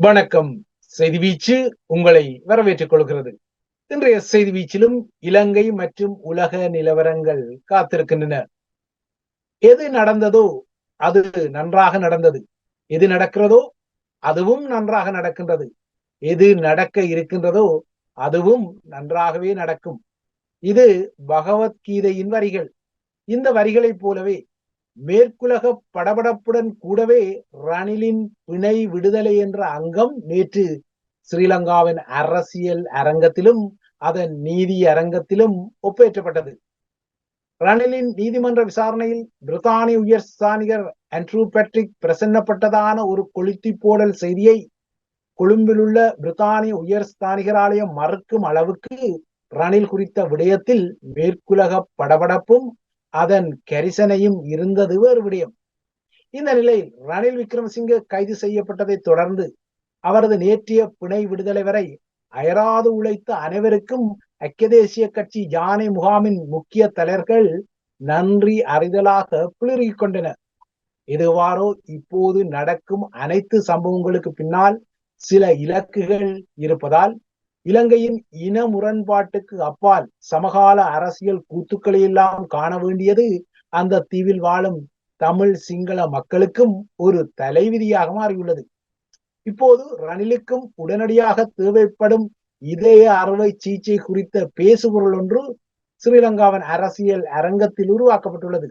வணக்கம். செய்தி வீச்சு உங்களை வரவேற்றுக் கொள்கிறது. இன்றைய செய்தி வீச்சிலும் இலங்கை மற்றும் உலக நிலவரங்கள் காத்திருக்கின்றன. எது நடந்ததோ அது நன்றாக நடந்தது. எது நடக்கிறதோ அதுவும் நன்றாக நடக்கின்றது. எது நடக்க இருக்கின்றதோ அதுவும் நன்றாகவே நடக்கும். இது பகவத்கீதையின் வரிகள். இந்த வரிகளைப் போலவே மேற்குலக படபடப்புடன் கூடவே ரணிலின் பிணை விடுதலை என்ற அங்கம் நேற்று ஸ்ரீலங்காவின் அரசியல் அரங்கத்திலும் அதன் நீதி அரங்கத்திலும் ஒப்பேற்றப்பட்டது. ரணிலின் நீதிமன்ற விசாரணையில் பிரித்தானிய உயர் ஸ்தானிகர் ஆண்ட்ரூ பேட்ரிக் பிரசன்னப்பட்டதான ஒரு கொளுத்தி போடல் செய்தியை கொழும்பில் உள்ள பிரித்தானிய உயர் ஸ்தானிகராலயம் மறுக்கும் அளவுக்கு ரணில் குறித்த விடயத்தில் மேற்குலக படபடப்பும் அதன் கரிசனையும் இருந்தது வேறு விடயம். இந்த நிலையில் ரணில் விக்ரமசிங்க கைது செய்யப்பட்டதை தொடர்ந்து அவரது நேற்றைய பிணை விடுதலை வரை அயராது உழைத்த அனைவருக்கும் ஐக்கிய தேசிய கட்சி யானை முகாமின் முக்கிய தலைவர்கள் நன்றி அறிதலாக பிளறிக் கொண்டனர். எதுவாறோ இப்போது நடக்கும் அனைத்து சம்பவங்களுக்கு பின்னால் சில இலக்குகள் இருப்பதால் இலங்கையின் இன முரண்பாட்டுக்கு அப்பால் சமகால அரசியல் கூத்துக்களை எல்லாம் காண வேண்டியது அந்த தீவில் வாழும் தமிழ் சிங்கள மக்களுக்கும் ஒரு தலைவிதியாக மாறியுள்ளது. இப்போது ரணிலுக்கும் உடனடியாக தேவைப்படும் இதய அறுவை சிகிச்சை குறித்த பேசுபொருள் ஒன்று ஸ்ரீலங்காவின் அரசியல் அரங்கத்தில் உருவாக்கப்பட்டுள்ளது.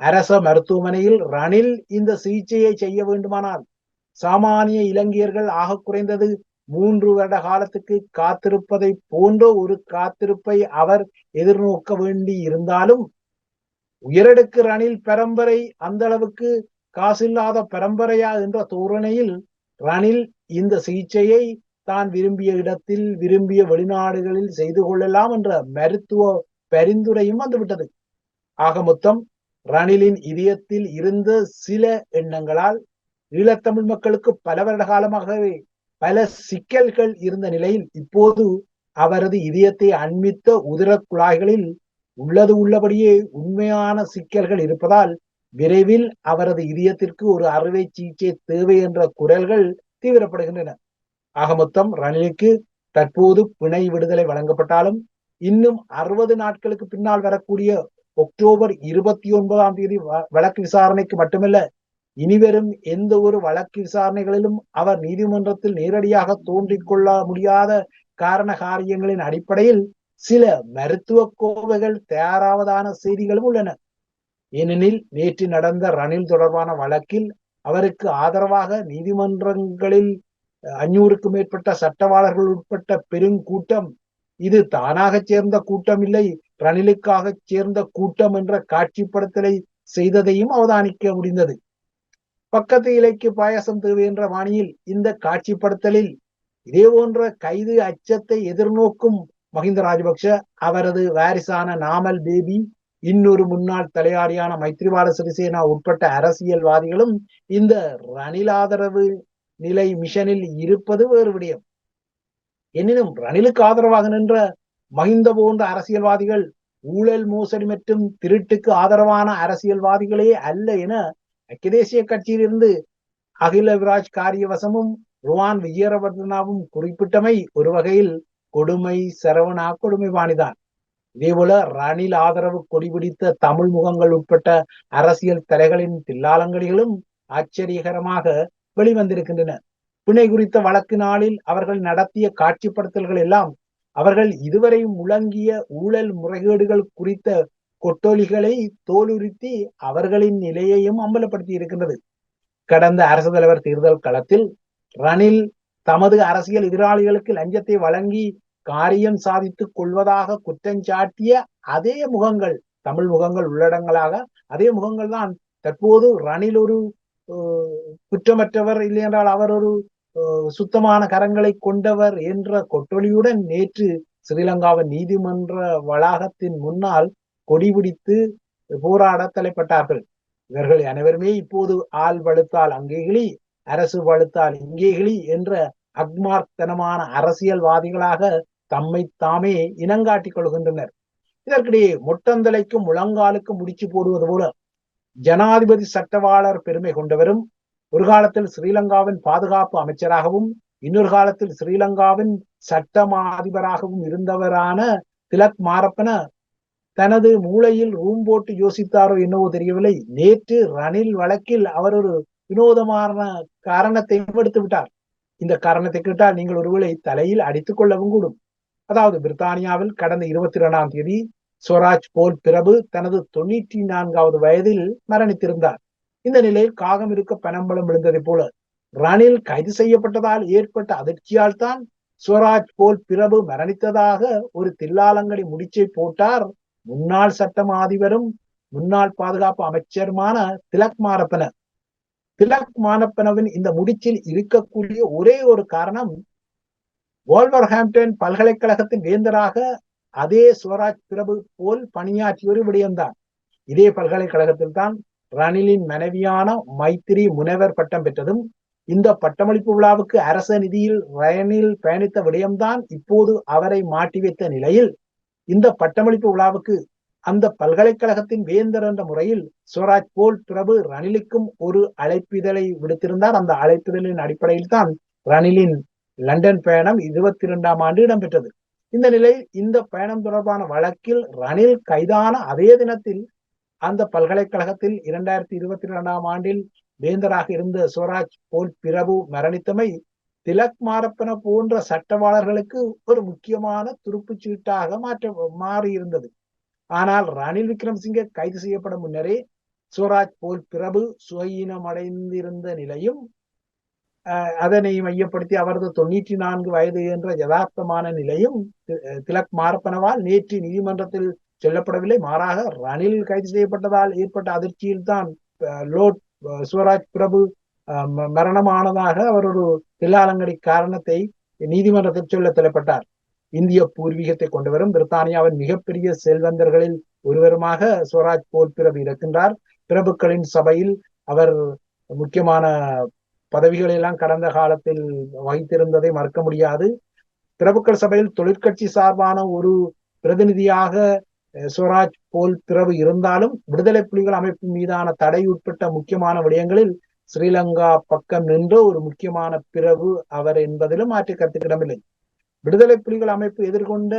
அரச மருத்துவமனையில் ரணில் இந்த சிகிச்சையை செய்ய வேண்டுமானால் சாமானிய இலங்கையர்கள் ஆக குறைந்தது மூன்று வருட காலத்துக்கு காத்திருப்பதை போன்ற ஒரு காத்திருப்பை அவர் எதிர்நோக்க வேண்டி இருந்தாலும் உயரடுக்கு ரணில் பரம்பரை அந்த அளவுக்கு காசில்லாத பரம்பரையா என்ற தோரணையில் ரணில் இந்த சிகிச்சையை தான் விரும்பிய இடத்தில் விரும்பிய வெளிநாடுகளில் செய்து கொள்ளலாம் என்ற மருத்துவ பரிந்துரையும் வந்துவிட்டது. ஆக மொத்தம் ரணிலின் இதயத்தில் இருந்த சில எண்ணங்களால் ஈழத்தமிழ் மக்களுக்கு பல வருட காலமாகவே பல சிக்கல்கள் இருந்த நிலையில் இப்போது அவரது இதயத்தை அண்மித்த உதிர குழாய்களில் உள்ளது உள்ளபடியே உண்மையான சிக்கல்கள் இருப்பதால் விரைவில் அவரது இதயத்திற்கு ஒரு அறுவை சிகிச்சை தேவை என்ற குரல்கள் தீவிரப்படுகின்றன. ஆக மொத்தம் ரணிலுக்கு தற்போது பிணை விடுதலை வழங்கப்பட்டாலும் இன்னும் அறுபது நாட்களுக்கு பின்னால் வரக்கூடிய அக்டோபர் இருபத்தி ஒன்பதாம் தேதி வழக்கு விசாரணைக்கு மட்டுமல்ல இனிவரும் எந்த ஒரு வழக்கு விசாரணைகளிலும் அவர் நீதிமன்றத்தில் நேரடியாக தோன்றிக்கொள்ள முடியாத காரண காரியங்களின் அடிப்படையில் சில மருத்துவ கோவைகள் தயாராவதான செய்திகளும் உள்ளன. ஏனெனில் நேற்று நடந்த ரணில் தொடர்பான வழக்கில் அவருக்கு ஆதரவாக நீதிமன்றங்களில் அஞ்சூறுக்கும் மேற்பட்ட சட்டவாளர்கள் உட்பட்ட பெருங்கூட்டம் இது தானாக சேர்ந்த கூட்டம் இல்லை ரணிலுக்காக சேர்ந்த கூட்டம் என்ற காட்சிப்படுத்தலை செய்ததையும் அவதானிக்க முடிந்தது. பக்கத்து இலைக்கு பாயசம் தேவை என்ற பாணியில் இந்த காட்சிப்படுத்தலில் இதே போன்ற கைது அச்சத்தை எதிர்நோக்கும் மஹிந்த ராஜபக்ஷ அவரது வாரிசான நாமல் பேபி இன்னொரு முன்னாள் தலையாரியான மைத்ரிபால சிறிசேனா உட்பட்ட அரசியல்வாதிகளும் இந்த ரணில் ஆதரவு நிலை மிஷனில் இருப்பது வேறு விடயம். எனினும் ரணிலுக்கு ஆதரவாக நின்ற மஹிந்த போன்ற அரசியல்வாதிகள் ஊழல் மோசடி மற்றும் திருட்டுக்கு ஆதரவான அரசியல்வாதிகளே அல்ல என ஐக்கிய தேசிய கட்சியிலிருந்து அகில விராஜ் காரியவசமும் ருவான் விஜயரவர்தனாவும் குறிப்பிட்டமை ஒரு வகையில் கொடுமை சரவணா கொடுமை பாணிதான். இதேபோல ரணில் ஆதரவு கொடிபிடித்த தமிழ் முகங்கள் உட்பட்ட அரசியல் தலைகளின் தில்லாலங்கடிகளும் ஆச்சரியகரமாக வெளிவந்திருக்கின்றன. பிணை குறித்த வழக்கு நாளில் அவர்கள் நடத்திய காட்சிப்படுத்தல்கள் எல்லாம் அவர்கள் இதுவரை முழங்கிய ஊழல் முறைகேடுகள் குறித்த கொட்டொலிகளை தோலுரித்தி அவர்களின் நிலையையும் அம்பலப்படுத்தி இருக்கின்றது. கடந்த அரசு தலைவர் தேர்தல் களத்தில் ரணில் தமது அரசியல் எதிராளிகளுக்கு லஞ்சத்தை வழங்கி காரியம் சாதித்துக் கொள்வதாக குற்றஞ்சாட்டிய அதே முகங்கள் தமிழ் முகங்கள் உள்ளடங்களாக அதே முகங்கள் தான் தற்போது ரணில் ஒரு குற்றமற்றவர் இல்லை என்றால் அவர் ஒரு சுத்தமான கரங்களை கொண்டவர் என்ற கொட்டொலியுடன் நேற்று ஸ்ரீலங்காவின் நீதிமன்ற வளாகத்தின் முன்னால் கொடி பிடித்து போராட தலைப்பட்டார்கள். இவர்கள் அனைவருமே இப்போது ஆள் வலுத்தால் அங்கேகளி அரசு வலுத்தால் இங்கேகிளி என்ற அக்மார்த்தனமான அரசியல்வாதிகளாக தம்மை தாமே இனங்காட்டிக் கொள்கின்றனர். இதற்கிடையே மொட்டந்தலைக்கும் முழங்காலுக்கும் முடிச்சு போடுவது போல ஜனாதிபதி சட்டவாளர் பெருமை கொண்டவரும் ஒரு காலத்தில் ஸ்ரீலங்காவின் பாதுகாப்பு அமைச்சராகவும் இன்னொரு காலத்தில் ஸ்ரீலங்காவின் சட்டமா அதிபராகவும் இருந்தவரான திலக் மாரப்பன தனது மூளையில் ரூம் போட்டு யோசித்தாரோ என்னவோ தெரியவில்லை. நேற்று ரணில் வழக்கில் அவர் ஒரு வினோதமான காரணத்தை எடுத்து விட்டார். இந்த காரணத்தை கேட்டால் நீங்கள் ஒருவேளை தலையில் அடித்துக் கொள்ளவும் கூடும். அதாவது பிரித்தானியாவில் கடந்த இருபத்தி இரண்டாம் தேதி ஸ்வராஜ் போல் பிரபு தனது தொண்ணூற்றி நான்காவது வயதில் மரணித்திருந்தார். இந்த நிலையில் காகம் இருக்க பனம்பலம் விழுந்ததை போல ரணில் கைது செய்யப்பட்டதால் ஏற்பட்ட அதிர்ச்சியால் தான் ஸ்வராஜ் போல் பிரபு மரணித்ததாக ஒரு தில்லாலங்கடி முடிச்சை போட்டார் முன்னாள் சட்டம் அதிபரும் முன்னாள் பாதுகாப்பு அமைச்சருமான திலக் மாரப்பன. திலக் மாரப்பனவின் இந்த முடிச்சில் இருக்கக்கூடிய ஒரே ஒரு காரணம் வால்வர்ஹாம்டன் பல்கலைக்கழகத்தின் வேந்தராக அதே சுவராஜ் பிரபு போல் பணியாற்றிய ஒரு விடயம்தான். இதே பல்கலைக்கழகத்தில் தான் ரணிலின் மனைவியான மைத்திரி முனைவர் பட்டம் பெற்றதும் இந்த பட்டமளிப்பு விழாவுக்கு அரச நிதியில் ரயனில் பயணித்த விடயம்தான் இப்போது அவரை மாட்டி வைத்த நிலையில் இந்த பட்டமளிப்பு விழாவுக்கு அந்த பல்கலைக்கழகத்தின் வேந்தர் என்ற முறையில் சுவராஜ் போல் பிரபு ரணிலுக்கும் ஒரு அழைப்பிதழை விடுத்திருந்தார். அந்த அழைப்பிதழின் அடிப்படையில் தான் ரணிலின் லண்டன் பயணம் இருபத்தி இரண்டாம் ஆண்டு இடம்பெற்றது. இந்த நிலையில் இந்த பயணம் தொடர்பான வழக்கில் ரணில் கைதான அதே தினத்தில் அந்த பல்கலைக்கழகத்தில் இரண்டாயிரத்தி இருபத்தி இரண்டாம் ஆண்டில் வேந்தராக இருந்த சுவராஜ் போல் பிரபு மரணித்தமை திலக் மாரப்பன போன்ற சட்டவாளர்களுக்கு ஒரு முக்கியமான துருப்புச் சீட்டாக மாற்ற மாறியிருந்தது. ஆனால் ரணில் விக்ரம்சிங்க கைது செய்யப்படும் முன்னரே சுவராஜ் போல் பிரபு சுயீனமடைந்திருந்த நிலையும் அதனை மையப்படுத்தி அவரது தொண்ணூற்றி நான்கு வயது என்ற யதார்த்தமான நிலையும் திலக் மாரப்பனவால் நேற்று நீதிமன்றத்தில் சொல்லப்படவில்லை. மாறாக ரணில் கைது செய்யப்பட்டதால் ஏற்பட்ட அதிர்ச்சியில் தான் லோட் சுவராஜ் பிரபு மரணமானதாக அவர் ஒரு தில்லாலங்கடி காரணத்தை நீதிமன்றத்தில் சொல்ல தலைப்பட்டார் இந்திய பூர்வீகத்தை கொண்டவரும் பிரித்தானியாவின் மிகப்பெரிய செல்வந்தர்களில் ஒருவருமாக சுவராஜ் போல் பிரபு இருக்கின்றார். பிரபுக்களின் சபையில் அவர் முக்கியமான பதவிகளெல்லாம் கடந்த காலத்தில் வகித்திருந்ததை மறக்க முடியாது. பிரபுக்கள் சபையில் தொழிற்கட்சி சார்பான ஒரு பிரதிநிதியாக சுவராஜ் போல் பிரபு இருந்தாலும் விடுதலை புலிகள் அமைப்பு மீதான தடை உட்பட்ட முக்கியமான விடயங்களில் ஸ்ரீலங்கா பக்கம் நின்ற ஒரு முக்கியமான பிறவு அவர் என்பதிலும் மாற்றி கருத்துக்கிடமில்லை. விடுதலை புலிகள் அமைப்பு எதிர்கொண்ட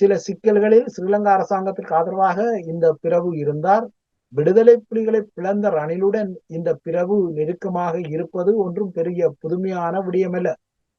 சில சிக்கல்களில் ஸ்ரீலங்கா அரசாங்கத்திற்கு ஆதரவாக இந்த பிறவு இருந்தார். விடுதலை புலிகளை பிளந்த ரணிலுடன் இந்த பிறவு நெருக்கமாக இருப்பது ஒன்றும் பெரிய புதுமையான விடயமல்ல.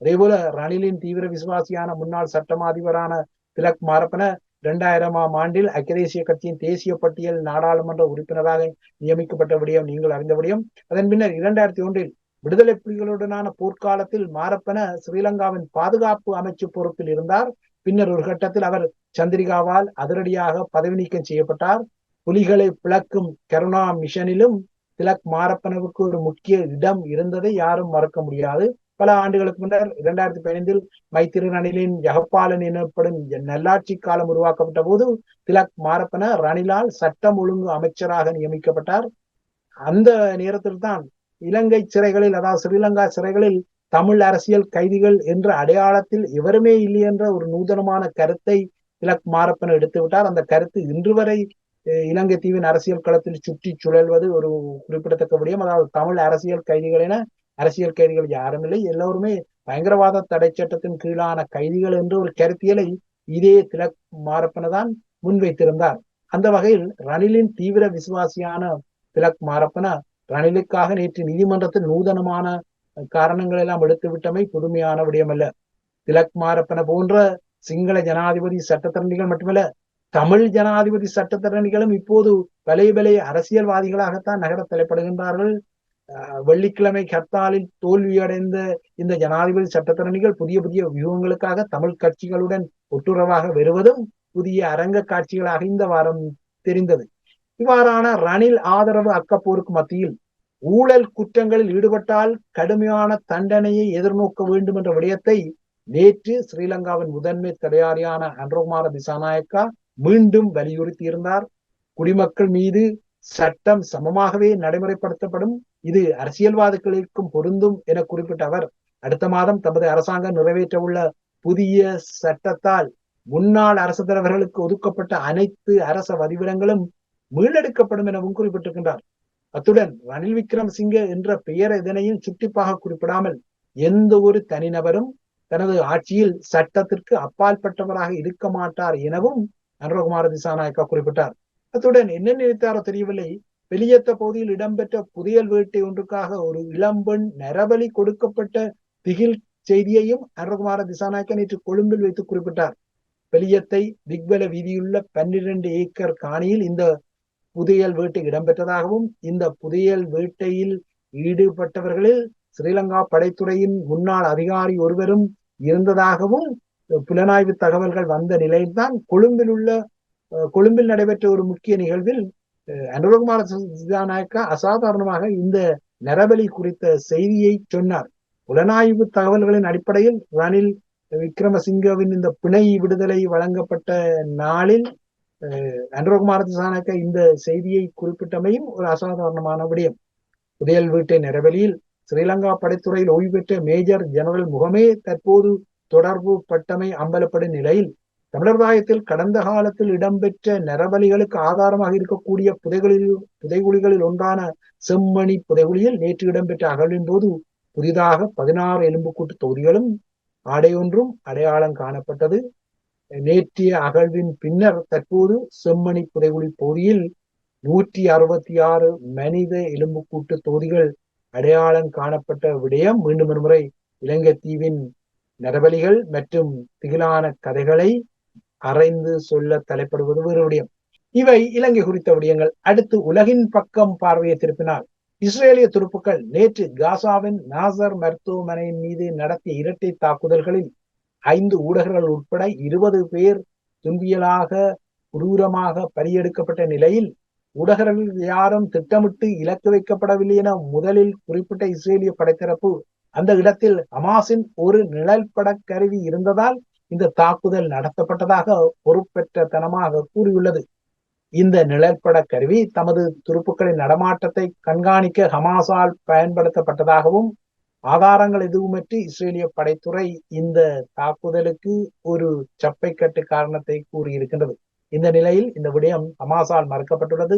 அதேபோல ரணிலின் தீவிர விசுவாசியான முன்னாள் சட்டமாதிபரான திலக் மாரப்பன இரண்டாயிரமாம் ஆண்டில் ஐக்கிய தேசிய கட்சியின் தேசிய பட்டியல் நாடாளுமன்ற உறுப்பினராக நியமிக்கப்பட்ட விடயம் நீங்கள் அறிந்த விடயம். அதன் பின்னர் இரண்டாயிரத்தி ஒன்றில் விடுதலை புலிகளுடனான போர்க்காலத்தில் மாரப்பன ஸ்ரீலங்காவின் பாதுகாப்பு அமைச்சு பொறுப்பில் இருந்தார். பின்னர் ஒரு கட்டத்தில் அவர் சந்திரிகாவால் அதிரடியாக பதவி நீக்கம் செய்யப்பட்டார். புலிகளை பிளக்கும் கருணா மிஷனிலும் திலக் மாரப்பனவுக்கு ஒரு முக்கிய இடம் இருந்ததை யாரும் மறக்க முடியாது. பல ஆண்டுகளுக்கு முன்னர் இரண்டாயிரத்தி பதினைந்தில் மைத்திரு ரணிலின் ஜகப்பாலன் எனப்படும் நல்லாட்சி காலம் உருவாக்கப்பட்ட போது திலக் மாரப்பன ரணிலால் சட்டம் ஒழுங்கு அமைச்சராக நியமிக்கப்பட்டார். அந்த நேரத்தில் தான் இலங்கை சிறைகளில் அதாவது ஸ்ரீலங்கா சிறைகளில் தமிழ் அரசியல் கைதிகள் என்ற அடையாளத்தில் எவருமே இல்லை என்ற ஒரு நூதனமான கருத்தை திலக் மாரப்பன எடுத்து விட்டார் அந்த கருத்து இன்று வரை இலங்கை தீவின் அரசியல் களத்தில் சுற்றி சுழல்வது ஒரு குறிப்பிடத்தக்க விடயம். அதாவது தமிழ் அரசியல் கைதிகள் என அரசியல் கைதிகள் யாரும் இல்லை. எல்லோருமே பயங்கரவாத தடை சட்டத்தின் கீழான கைதிகள் என்ற ஒரு கருத்தியலை இதே திலக் மாரப்பனதான் முன்வைத்திருந்தார். அந்த வகையில் ரணிலின் தீவிர விசுவாசியான திலக் மாரப்பன ரணிலுக்காக நேற்று நீதிமன்றத்தில் நூதனமான காரணங்கள் எல்லாம் எடுத்து விட்டமை புதுமையான விடயமல்ல. திலக் மாரப்பன போன்ற சிங்கள ஜனாதிபதி சட்டத்தரணிகள் மட்டுமல்ல தமிழ் ஜனாதிபதி சட்டத்தரணிகளும் இப்போது விலை விலை அரசியல்வாதிகளாகத்தான் நகர தலைப்படுகின்றார்கள். வெள்ளிக்கிழமை ஹர்த்தாலில் தோல்வியடைந்த இந்த ஜனாதிபதி சட்டத்தரணிகள் புதிய புதிய வியூகங்களுக்காக தமிழ் கட்சிகளுடன் ஒட்டுறவாக வருவதும் புதிய அரங்க காட்சிகளாக இந்த வாரம் தெரிந்தது. இவ்வாறான ரணில் ஆதரவு அக்கப்போருக்கு மத்தியில் ஊழல் குற்றங்களில் ஈடுபட்டால் கடுமையான தண்டனையை எதிர்நோக்க வேண்டும் என்ற விடயத்தை நேற்று ஸ்ரீலங்காவின் முதன்மை தலையாரியான அன்ரோகுமார திசாநாயக்கா மீண்டும் வலியுறுத்தியிருந்தார். குடிமக்கள் மீது சட்டம் சமமாகவே நடைமுறைப்படுத்தப்படும். இது அரசியல்வாதிகளுக்கும் பொருந்தும் என குறிப்பிட்ட அவர் அடுத்த மாதம் தமது அரசாங்கம் நிறைவேற்ற உள்ள புதிய சட்டத்தால் முன்னாள் அரசு தலைவர்களுக்கு ஒதுக்கப்பட்ட அனைத்து அரச வதிவிடங்களும் மீளெடுக்கப்படும் எனவும் குறிப்பிட்டிருக்கின்றார். அத்துடன் ரணில் விக்ரம் சிங்க என்ற பெயர் இதனையும் சுட்டிப்பாக குறிப்பிடாமல் எந்த ஒரு தனிநபரும் தனது ஆட்சியில் சட்டத்திற்கு அப்பாற்பட்டவராக இருக்க மாட்டார் எனவும் அனுரகுமார திசாநாயக்கா குறிப்பிட்டார். அத்துடன் என்ன நினைத்தாரோ தெரியவில்லை. வெளியேத்த பகுதியில் இடம்பெற்ற புதையல் வேட்டை ஒன்றுக்காக ஒரு இளம்பெண் நரபலி கொடுக்கப்பட்ட திகில் செய்தியையும் அனுரகுமார திசாநாயக்க நேற்று கொழும்பில் வைத்து குறிப்பிட்டார். வெளியத்தை திக்வல வீதியுள்ள பன்னிரண்டு ஏக்கர் காணியில் இந்த புதையல் வேட்டை இடம்பெற்றதாகவும் இந்த புதையல் வேட்டையில் ஈடுபட்டவர்களில் ஸ்ரீலங்கா படைத்துறையின் முன்னாள் அதிகாரி ஒருவரும் இருந்ததாகவும் புலனாய்வு தகவல்கள் வந்த நிலையில்தான் கொழும்பில் உள்ள கொழும்பில் நடைபெற்ற ஒரு முக்கிய நிகழ்வில் அனுரகுமார சிதாநாயக்கா அசாதாரணமாக இந்த நரபலி குறித்த செய்தியை சொன்னார். புலனாய்வு தகவல்களின் அடிப்படையில் ரணில் விக்ரமசிங்கவின் இந்த பிணை விடுதலை வழங்கப்பட்ட நாளில் அனுரகுமார திசாநாயக்கா இந்த செய்தியை குறிப்பிட்டமையும் ஒரு அசாதாரணமான விடயம். புதையல் வீட்டை நரபலியில் ஸ்ரீலங்கா படைத்துறையில் ஓய்வு பெற்ற மேஜர் ஜெனரல் முகமே தற்போது தொடர்பு பட்டமை அம்பலப்படும் நிலையில் தமிழர்தாயத்தில் கடந்த காலத்தில் இடம்பெற்ற நரபலிகளுக்கு ஆதாரமாக இருக்கக்கூடிய புதைகளில் புதைகுழிகளில் ஒன்றான செம்மணி புதைகுழியில் நேற்று இடம்பெற்ற அகழ்வின் போது புதிதாக பதினாறு எலும்புக்கூட்டு தொகுதிகளும் ஆடையொன்றும் அடையாளம் காணப்பட்டது. நேற்றைய அகழ்வின் பின்னர் தற்போது செம்மணி புதைகுழி பகுதியில் நூற்றி அறுபத்தி ஆறு மனித எலும்புக்கூட்டு தொகுதிகள் அடையாளம் காணப்பட்ட விடயம் மீண்டும் ஒருமுறை இலங்கை தீவின் நரபலிகள் மற்றும் திகிலான கதைகளை அரைந்து சொல்ல தலைப்படுவது வேறு விடயம். இவை இலங்கை குறித்த விடயங்கள். அடுத்து உலகின் பக்கம் பார்வையை திருப்பினால் இஸ்ரேலிய துருப்புக்கள் நேற்று காசாவின் நாசர் மருத்துவமனையின் மீது நடத்திய இரட்டை தாக்குதல்களில் ஐந்து ஊடகர்கள் உட்பட இருபது பேர் துன்பியலாக குரூரமாக பலியெடுக்கப்பட்ட நிலையில் ஊடகர்கள் யாரும் திட்டமிட்டு இலக்கு வைக்கப்படவில்லை என முதலில் குறிப்பிட்ட இஸ்ரேலிய படைத்தரப்பு அந்த இடத்தில் ஹமாஸின் ஒரு நிழல்பட கருவி இருந்ததால் இந்த தாக்குதல் நடத்தப்பட்டதாக பொறுப்பெற்ற தனமாக கூறியுள்ளது. இந்த நிழற்பட கருவி தமது துருப்புக்களின் நடமாட்டத்தை கண்காணிக்க ஹமாஸால் பயன்படுத்தப்பட்டதாகவும் ஆதாரங்கள் எதுவுமற்றி இஸ்ரேலிய படைத்துறை இந்த தாக்குதலுக்கு ஒரு சப்பைக்கட்டு காரணத்தை கூறியிருக்கின்றது. இந்த நிலையில் இந்த விடயம் ஹமாஸால் மறுக்கப்பட்டுள்ளது.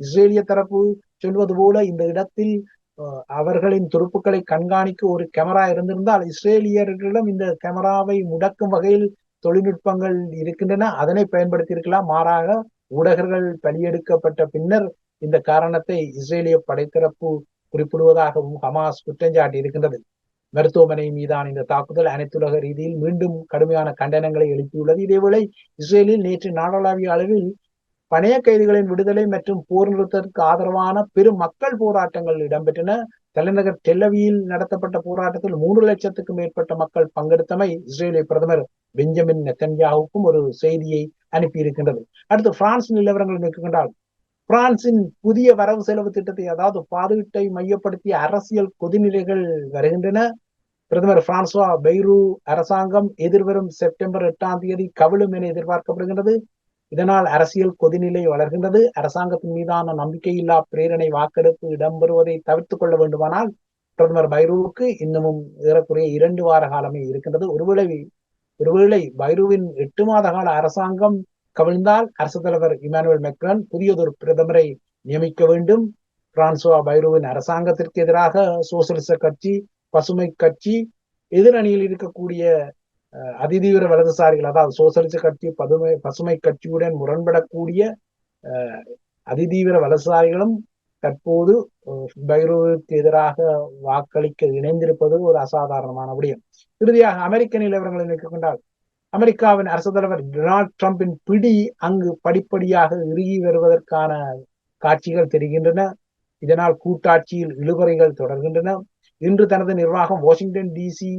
இஸ்ரேலிய தரப்பு சொல்வது போல இந்த இடத்தில் அவர்களின் துருப்புக்களை கண்காணிக்க ஒரு கேமரா இருந்திருந்தால் இஸ்ரேலியர்களிடம் இந்த கேமராவை முடக்கும் வகையில் தொழில்நுட்பங்கள் இருக்கின்றன. அதனை பயன்படுத்தி இருக்கலாம் மாறாக ஊடகர்கள் பலியெடுக்கப்பட்ட பின்னர் இந்த காரணத்தை இஸ்ரேலிய படைத்தரப்பு குறிப்பிடுவதாகவும் ஹமாஸ் குற்றஞ்சாட்டி இருக்கின்றது. மருத்துவமனை மீதான இந்த தாக்குதல் அனைத்துலக ரீதியில் மீண்டும் கடுமையான கண்டனங்களை எழுப்பியுள்ளது. இதேவேளை இஸ்ரேலில் நேற்று நாடளாவிய அளவில் பணைய கைதிகளின் விடுதலை மற்றும் போர் நிறுத்தத்திற்கு ஆதரவான பெரும் மக்கள் போராட்டங்கள் இடம்பெற்றன. தலைநகர் டெல்லவியில் நடத்தப்பட்ட போராட்டத்தில் மூன்று லட்சத்துக்கும் மேற்பட்ட மக்கள் பங்கெடுத்தமை இஸ்ரேலிய பிரதமர் பெஞ்சமின் நெத்தன்யாவுக்கும் ஒரு செய்தியை அனுப்பியிருக்கின்றது. அடுத்து பிரான்ஸ் நிலவரங்கள் நிற்கின்றால் பிரான்சின் புதிய வரவு செலவு திட்டத்தை அதாவது பாதுகாட்டை மையப்படுத்திய அரசியல் கொதிநிலைகள் வருகின்றன. பிரதமர் பிரான்சுவா பெய்ரூ அரசாங்கம் எதிர்வரும் செப்டம்பர் எட்டாம் தேதி கவிழும் என எதிர்பார்க்கப்படுகின்றது. இதனால் அரசியல் கொதிநிலை வளர்கின்றது. அரசாங்கத்தின் மீதான நம்பிக்கையில்லா பிரேரணை வாக்கெடுப்பு இடம்பெறுவதை தவிர்த்து கொள்ள வேண்டுமானால் பிரதமர் பைரூவுக்கு இன்னமும் ஏறக்குறைய இரண்டு வார காலமே இருக்கின்றது. ஒருவேளை ஒருவேளை பைரூவின் எட்டு மாத கால அரசாங்கம் கவிழ்ந்தால் அரசு தலைவர் இமானுவேல் மெக்ரன் புதியதொரு பிரதமரை நியமிக்க வேண்டும். பிரான்சுவா பைரூவின் அரசாங்கத்திற்கு எதிராக சோசியலிச கட்சி பசுமை கட்சி எதிரணியில் இருக்கக்கூடிய அதிதீவிர வலதுசாரிகள் அதாவது சோசலிச கட்சி பதுமை பசுமை கட்சியுடன் முரண்படக்கூடிய அதிதீவிர வலதுசாரிகளும் தற்போது பைரோவுக்கு எதிராக வாக்களிக்க இணைந்திருப்பது ஒரு அசாதாரணமான விடயம். இறுதியாக அமெரிக்க நிலவரங்களை நிற்கின்றால் அமெரிக்காவின் அரசு தலைவர் டொனால்ட் ட்ரம்பின் பிடி அங்கு படிப்படியாக இறுகி வருவதற்கான காட்சிகள் தெரிகின்றன. இதனால் கூட்டாட்சியில் இழுபறைகள் தொடர்கின்றன. இன்று தனது நிர்வாகம் வாஷிங்டன் டிசி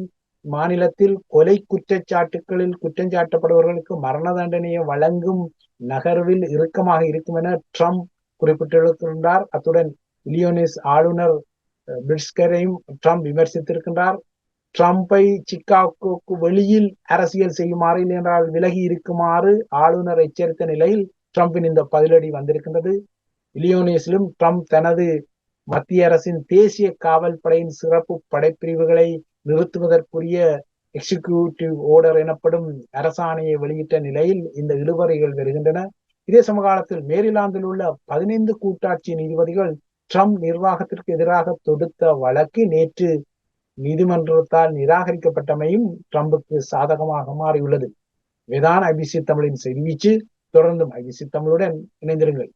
மாநிலத்தில் கொலை குற்றச்சாட்டுகளில் குற்றஞ்சாட்டப்படுபவர்களுக்கு மரண தண்டனையை வழங்கும் நகர்வில் இறுக்கமாக இருக்கும் என ட்ரம்ப் குறிப்பிட்டிருக்கின்றார். அத்துடன் லியோனிஸ் ஆளுநர் பிட்ஸ்கரையும் ட்ரம்ப் விமர்சித்திருக்கின்றார். ட்ரம்பை சிக்காகோக்கு வெளியில் அரசியல் செய்யுமாறு இல்லை என்றால் விலகி இருக்குமாறு ஆளுநர் எச்சரித்த நிலையில் ட்ரம்பின் இந்த பதிலடி வந்திருக்கின்றது. இலியோனிஸிலும் ட்ரம்ப் தனது மத்திய அரசின் தேசிய காவல் படையின் சிறப்பு படைப்பிரிவுகளை நிறுத்துவதற்குரிய எக்ஸிக்யூட்டிவ் ஓர்டர் எனப்படும் அரசாணையை வெளியிட்ட நிலையில் இந்த இழுபறைகள் வருகின்றன. இதே சமகாலத்தில் மேரிலாந்தில் உள்ள பதினைந்து கூட்டாட்சி நீதிபதிகள் ட்ரம்ப் நிர்வாகத்திற்கு எதிராக தொடுத்த வழக்கு நேற்று நீதிமன்றத்தால் நிராகரிக்கப்பட்டமையும் ட்ரம்புக்கு சாதகமாக மாறியுள்ளது. இவைதான் ஐபிசி தமிழின் செய்தி தொடர்ந்தும் ஐபிசி தமிழுடன் இணைந்திருங்கள்.